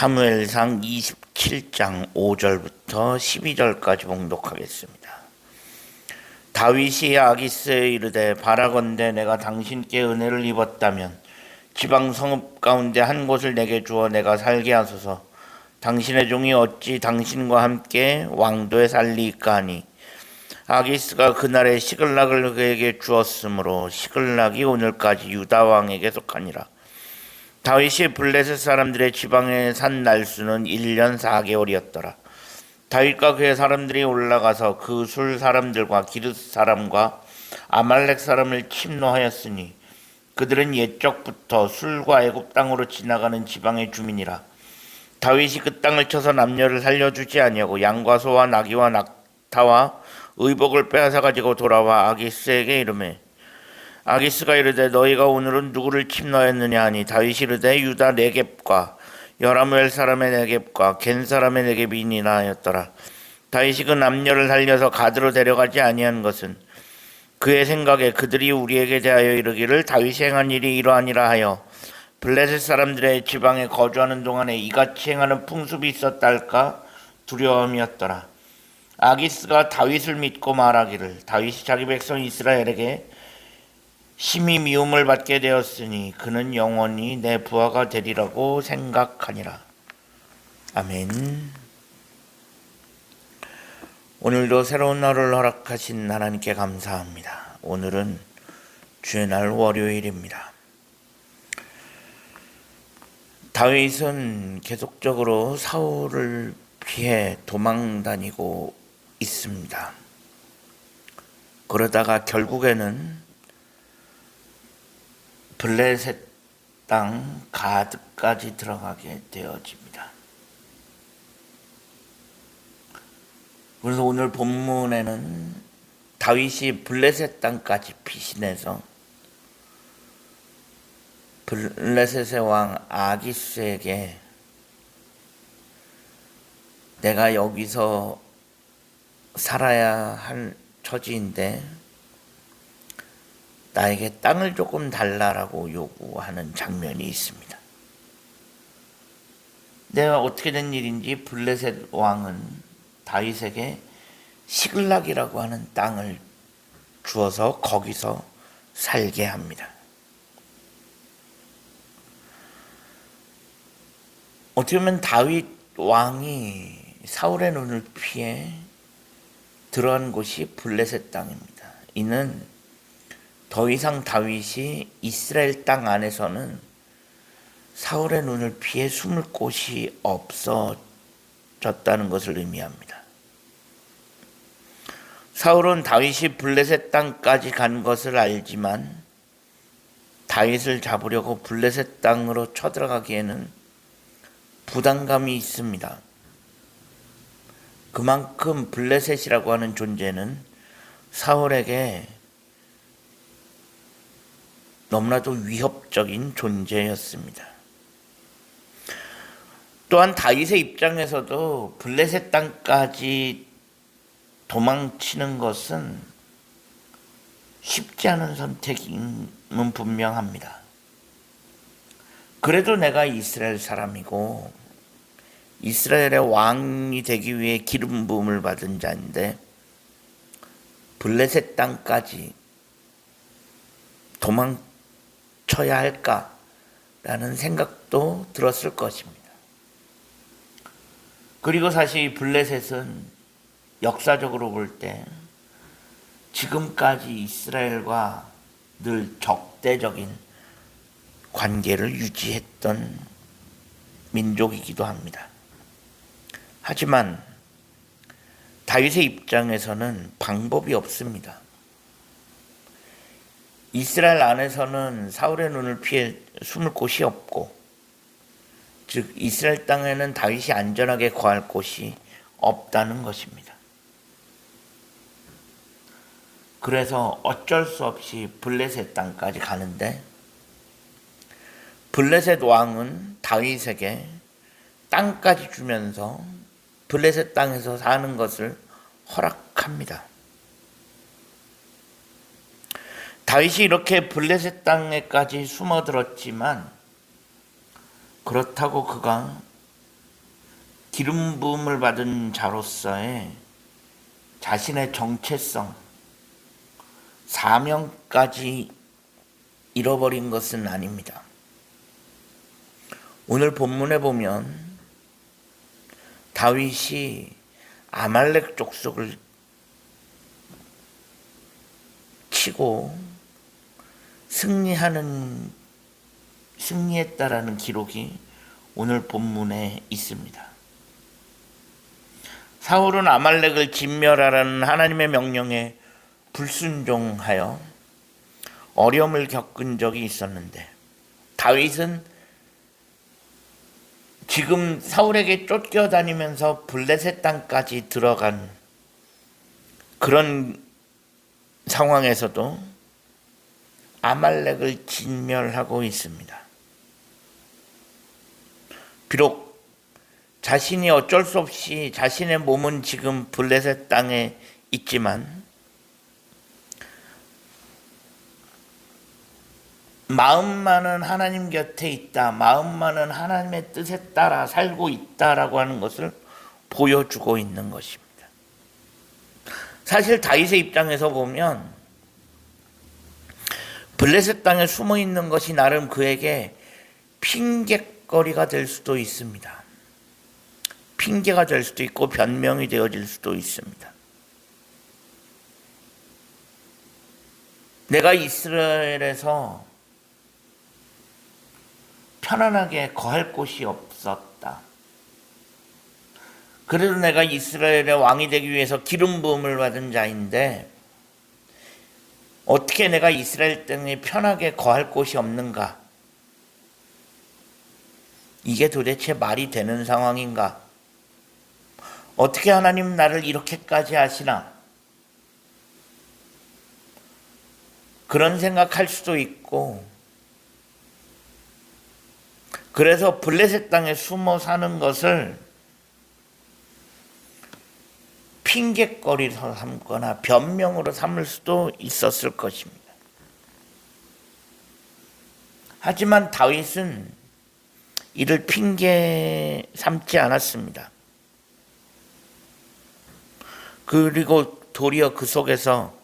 사무엘상 27장 5절부터 12절까지 봉독하겠습니다. 다윗이 아기스에 이르되 바라건대 내가 당신께 은혜를 입었다면 지방 성읍 가운데 한 곳을 내게 주어 내가 살게 하소서. 당신의 종이 어찌 당신과 함께 왕도에 살리까 하니 아기스가 그날에 시글락을 그에게 주었으므로 시글락이 오늘까지 유다 왕에게 속하니라. 다윗이 블레셋 사람들의 지방에 산 날수는 1년 4개월이었더라. 다윗과 그의 사람들이 올라가서 그 술 사람들과 기르 사람과 아말렉 사람을 침노하였으니 그들은 옛적부터 술과 애굽 땅으로 지나가는 지방의 주민이라. 다윗이 그 땅을 쳐서 남녀를 살려주지 아니하고 양과 소와 나귀와 낙타와 의복을 빼앗아 가지고 돌아와 아기스에게 이르매 아기스가 이르되 너희가 오늘은 누구를 침노했느냐 하니 다윗이 이르되 유다 네겝과 여라무엘 사람의 네겝과 겐 사람의 네겝이니라 하였더라. 다윗이 그 남녀를 살려서 가드로 데려가지 아니한 것은 그의 생각에 그들이 우리에게 대하여 이르기를 다윗이 행한 일이 이러하니라 하여 블레셋 사람들의 지방에 거주하는 동안에 이같이 행하는 풍습이 있었다 할까 두려움이었더라. 아기스가 다윗을 믿고 말하기를 다윗이 자기 백성 이스라엘에게 심히 미움을 받게 되었으니 그는 영원히 내 부하가 되리라고 생각하니라. 아멘. 오늘도 새로운 날을 허락하신 하나님께 감사합니다. 오늘은 주의 날 월요일입니다. 다윗은 계속적으로 사울을 피해 도망 다니고 있습니다. 그러다가 결국에는 블레셋 땅 가드까지 들어가게 되어집니다. 그래서 오늘 본문에는 다윗이 블레셋 땅까지 피신해서 블레셋의 왕 아기스에게 내가 여기서 살아야 할 처지인데 나에게 땅을 조금 달라라고 요구하는 장면이 있습니다. 내가 어떻게 된 일인지 블레셋 왕은 다윗에게 시글락이라고 하는 땅을 주어서 거기서 살게 합니다. 어떻게 보면 다윗 왕이 사울의 눈을 피해 들어간 곳이 블레셋 땅입니다. 이는 더 이상 다윗이 이스라엘 땅 안에서는 사울의 눈을 피해 숨을 곳이 없어졌다는 것을 의미합니다. 사울은 다윗이 블레셋 땅까지 간 것을 알지만 다윗을 잡으려고 블레셋 땅으로 쳐들어가기에는 부담감이 있습니다. 그만큼 블레셋이라고 하는 존재는 사울에게 너무나도 위협적인 존재였습니다. 또한 다윗의 입장에서도 블레셋 땅까지 도망치는 것은 쉽지 않은 선택임은 분명합니다. 그래도 내가 이스라엘 사람이고 이스라엘의 왕이 되기 위해 기름 부음을 받은 자인데 블레셋 땅까지 도망 쳐야 할까라는 생각도 들었을 것입니다. 그리고 사실 블레셋은 역사적으로 볼 때 지금까지 이스라엘과 늘 적대적인 관계를 유지했던 민족이기도 합니다. 하지만 다윗의 입장에서는 방법이 없습니다. 이스라엘 안에서는 사울의 눈을 피해 숨을 곳이 없고, 즉 이스라엘 땅에는 다윗이 안전하게 거할 곳이 없다는 것입니다. 그래서 어쩔 수 없이 블레셋 땅까지 가는데 블레셋 왕은 다윗에게 땅까지 주면서 블레셋 땅에서 사는 것을 허락합니다. 다윗이 이렇게 블레셋 땅에까지 숨어들었지만 그렇다고 그가 기름 부음을 받은 자로서의 자신의 정체성, 사명까지 잃어버린 것은 아닙니다. 오늘 본문에 보면 다윗이 아말렉 족속을 치고 승리하는 승리했다라는 기록이 오늘 본문에 있습니다. 사울은 아말렉을 진멸하라는 하나님의 명령에 불순종하여 어려움을 겪은 적이 있었는데 다윗은 지금 사울에게 쫓겨다니면서 블레셋 땅까지 들어간 그런 상황에서도 아말렉을 진멸하고 있습니다. 비록 자신이 어쩔 수 없이 자신의 몸은 지금 블레셋 땅에 있지만 마음만은 하나님 곁에 있다. 마음만은 하나님의 뜻에 따라 살고 있다라고 하는 것을 보여주고 있는 것입니다. 사실 다윗의 입장에서 보면 블레셋 땅에 숨어 있는 것이 나름 그에게 핑계거리가 될 수도 있습니다. 핑계가 될 수도 있고 변명이 되어질 수도 있습니다. 내가 이스라엘에서 편안하게 거할 곳이 없었다. 그래도 내가 이스라엘의 왕이 되기 위해서 기름 부음을 받은 자인데 어떻게 내가 이스라엘 땅에 편하게 거할 곳이 없는가? 이게 도대체 말이 되는 상황인가? 어떻게 하나님 나를 이렇게까지 하시나? 그런 생각할 수도 있고, 그래서 블레셋 땅에 숨어 사는 것을 핑계거리로 삼거나 변명으로 삼을 수도 있었을 것입니다. 하지만 다윗은 이를 핑계 삼지 않았습니다. 그리고 도리어 그 속에서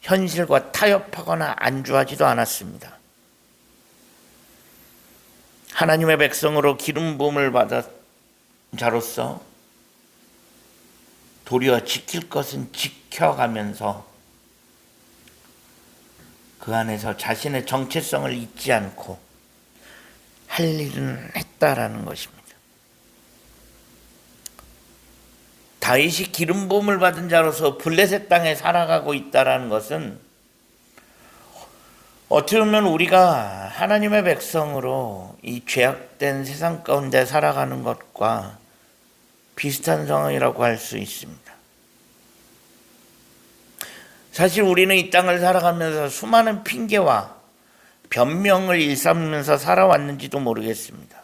현실과 타협하거나 안주하지도 않았습니다. 하나님의 백성으로 기름 부음을 받은 자로서 도리어 지킬 것은 지켜가면서 그 안에서 자신의 정체성을 잊지 않고 할 일은 했다라는 것입니다. 다윗이 기름 부음을 받은 자로서 블레셋 땅에 살아가고 있다라는 것은 어떻게 보면 우리가 하나님의 백성으로 이 죄악된 세상 가운데 살아가는 것과 비슷한 상황이라고 할 수 있습니다. 사실 우리는 이 땅을 살아가면서 수많은 핑계와 변명을 일삼으면서 살아왔는지도 모르겠습니다.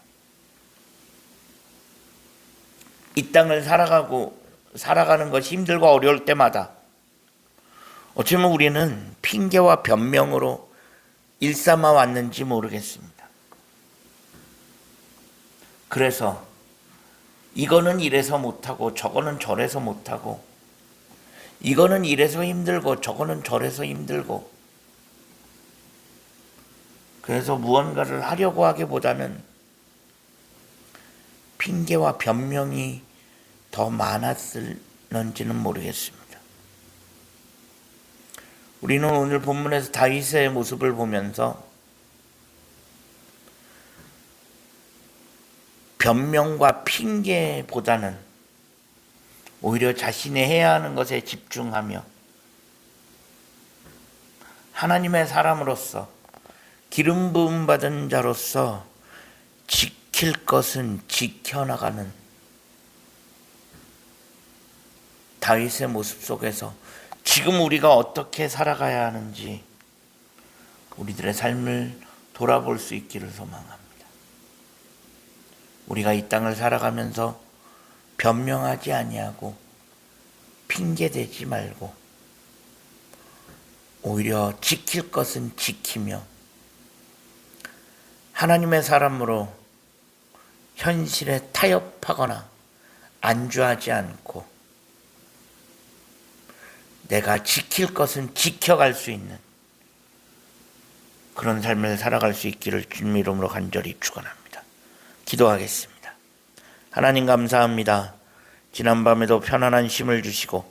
이 땅을 살아가고 살아가는 것이 힘들고 어려울 때마다 어쩌면 우리는 핑계와 변명으로 일삼아 왔는지 모르겠습니다. 그래서 이거는 이래서 못하고 저거는 저래서 못하고 이거는 이래서 힘들고 저거는 저래서 힘들고 그래서 무언가를 하려고 하기보다는 핑계와 변명이 더 많았을는지는 모르겠습니다. 우리는 오늘 본문에서 다윗의 모습을 보면서 변명과 핑계보다는 오히려 자신이 해야 하는 것에 집중하며 하나님의 사람으로서 기름 부음 받은 자로서 지킬 것은 지켜나가는 다윗의 모습 속에서 지금 우리가 어떻게 살아가야 하는지 우리들의 삶을 돌아볼 수 있기를 소망합니다. 우리가 이 땅을 살아가면서 변명하지 아니하고 핑계 대지 말고 오히려 지킬 것은 지키며 하나님의 사람으로 현실에 타협하거나 안주하지 않고 내가 지킬 것은 지켜갈 수 있는 그런 삶을 살아갈 수 있기를 주님 이름으로 간절히 축원합니다. 기도하겠습니다. 하나님 감사합니다. 지난밤에도 편안한 쉼을 주시고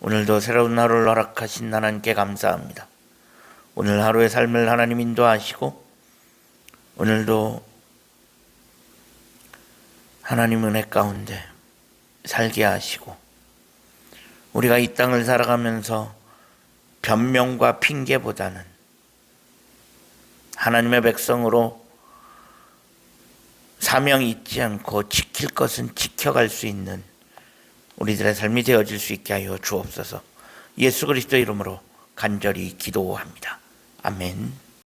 오늘도 새로운 하루를 허락하신 하나님께 감사합니다. 오늘 하루의 삶을 하나님 인도하시고 오늘도 하나님 은혜 가운데 살게 하시고 우리가 이 땅을 살아가면서 변명과 핑계보다는 하나님의 백성으로 사명 잊지 않고 지킬 것은 지켜갈 수 있는 우리들의 삶이 되어질 수 있게 하여 주옵소서. 예수 그리스도 이름으로 간절히 기도합니다. 아멘.